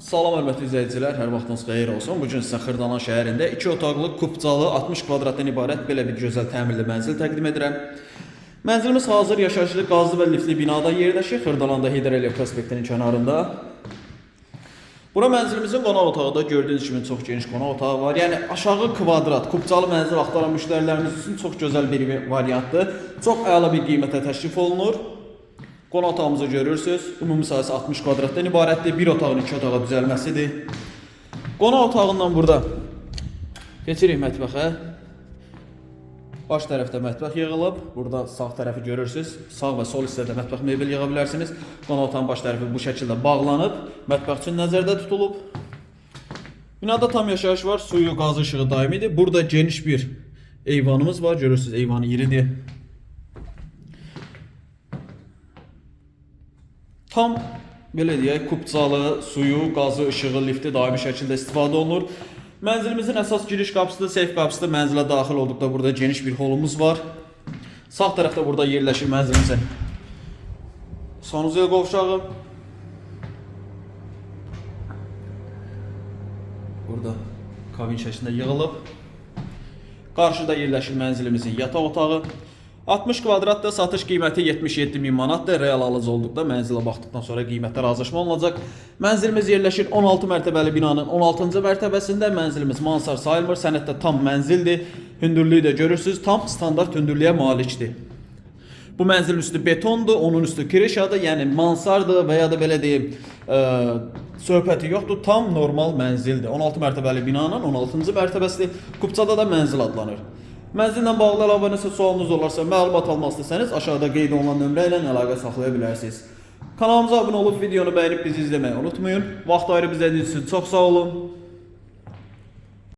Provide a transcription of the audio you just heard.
Salam hörmətli izləyicilər, hər vaxtınız xeyir olsun. Bu gün sizə Xırdalan şəhərində 2 otaqlı, kupcalı, 60 kvadratdan ibarət belə bir gözəl təmirli mənzil təqdim edirəm. Mənzilimiz hazır yaşayışlı, qazlı və liftli binada yerləşir. Xırdalanda Hidroliya prospektinin kənarında. Bura mənzilimizin qonaq otağı da gördüyünüz kimi çox geniş qonaq otağı var. Yəni aşağı kvadrat, kupcalı mənzil axtaran müştərilərimiz üçün çox gözəl bir variantdır. Çox əla bir qiymətə təklif olunur. Qonaq otağımızı görürsüz. Ümumi sahəsi 60 kvadratdan ibarətdir. Bir otağın iki otağa düzəlməsidir. Qonaq otağından burada keçirik mətbəxə. Baş tərəfdə mətbəx yığılıb. Burada sağ tərəfi görürsüz. Sağ və sol hissədə mətbəx mebel yığa bilərsiniz. Qonaq otağının baş tərəfi bu şəkildə bağlanıb. Mətbəx üçün nəzərdə tutulub. Binada tam yaşayış var. Suyu, qazı, işığı daimidir. Burada geniş bir eyvanımız var. Görürsüz eyvanı iridir. Tam belə deyək, kupcalı, suyu, qazı, işığı, lifti daimi şəkildə istifadə olunur. Mənzilimizin əsas giriş qapısı da seyf qapısıdır. Mənzilə daxil olduqda burada geniş bir holumuz var. Sağ tərəfdə burada yerləşir mənzilimizin sanuzel qovşağı. Burada kabin şəklində yığılıb. Qarşıda yerləşir mənzilimizin yataq otağı. 60 kvadratda satış qiyməti 77 min manatdır. Real alıcı olduqda mənzilə baxdıqdan sonra qiymətdə razılaşma olunacaq. Mənzilimiz yerləşir 16 mərtəbəli binanın 16-cı mərtəbəsində. Mənzilimiz mansar sayılmır. Sənəddə tam mənzildir. Hündürlüyü də görürsüz, tam standart hündürlüyə malikdir. Bu mənzilin üstü betondur, onun üstü kirişadır, yəni mansardır və ya da belə deyim, ə, söhbəti yoxdur, tam normal mənzildir. 16 mərtəbəli binanın 16-cı mərtəbəsidir. Kupçada da mənzil adlanır. Mənzillə bağlı əlavə nəsə sualınız olarsa, məlumat almaq istəsəniz aşağıda qeyd olunan nömrə ilə əlaqə saxlaya bilərsiniz. Kanalımıza abunə olub videonu bəyənib bizi izləməyi unutmayın. Vaxt ayırıb izlədiyiniz üçün çox sağ olun.